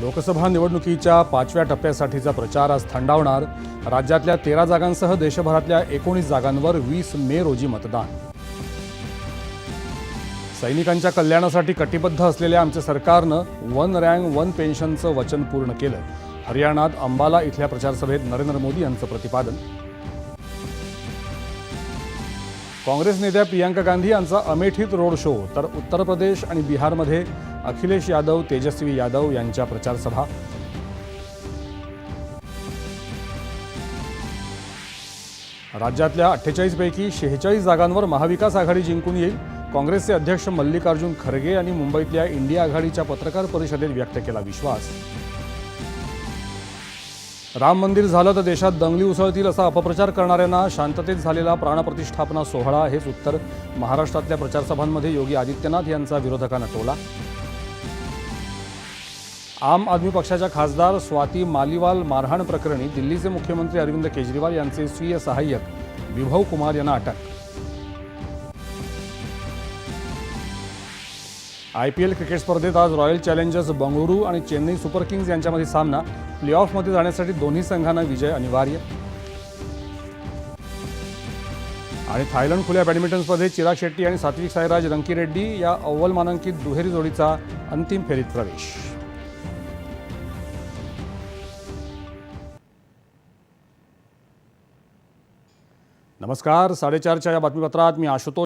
लोकसभा निवडणुकीच्या पाचव्या टप्प्यासाठीचा प्रचार आज थंडावणार. राज्यातल्या तेरा जागांसह देशभरातल्या एकोणीस जागांवर वीस मे रोजी मतदान. सैनिकांच्या कल्याणासाठी कटिबद्ध असलेल्या आमच्या सरकारनं वन रँक वन पेन्शनचं वचन पूर्ण केलं. हरियाणात अंबाला इथल्या प्रचारसभेत नरेंद्र मोदी यांचं प्रतिपादन. काँग्रेस नेत्या प्रियांका गांधी यांचा अमेठीत रोड शो तर उत्तर प्रदेश आणि बिहारमध्ये अखिलेश यादव तेजस्वी यादव यांच्या प्रचारसभा. राज्यातल्या अठ्ठेचाळीसपैकी शेहेचाळीस जागांवर महाविकास आघाडी जिंकून येईल काँग्रेसचे अध्यक्ष मल्लिकार्जुन खरगे यांनी मुंबईतल्या इंडिया आघाडीच्या पत्रकार परिषदेत व्यक्त केला विश्वास. राम मंदिर झालं तर देशात दंगली उसळतील असा अपप्रचार करणाऱ्यांना शांततेत झालेला प्राणप्रतिष्ठापना सोहळा हेच उत्तर महाराष्ट्रातल्या प्रचारसभांमध्ये योगी आदित्यनाथ यांचा विरोधकांना टोला. आम आदमी पक्षाच्या खासदार स्वाती मालीवाल मारहाण प्रकरणी दिल्लीचे मुख्यमंत्री अरविंद केजरीवाल यांचे स्वीय सहाय्यक विभव कुमार यांना अटक. आय पी एल क्रिकेट स्पर्धेत आज रॉयल चॅलेंजर्स बंगळुरू आणि चेन्नई सुपर किंग्ज यांच्यामध्ये सामना. प्लेऑफमध्ये जाण्यासाठी दोन्ही संघांना विजय अनिवार्य. आणि थायलंड खुल्या बॅडमिंटन स्पर्धेत चिराग शेट्टी आणि सात्विक साईराज रंकीरेड्डी या अव्वल मानांकित दुहेरी जोडीचा अंतिम फेरीत प्रवेश. नमस्कार साडेचारच्या या बातमीपत्रात मी आशुतोष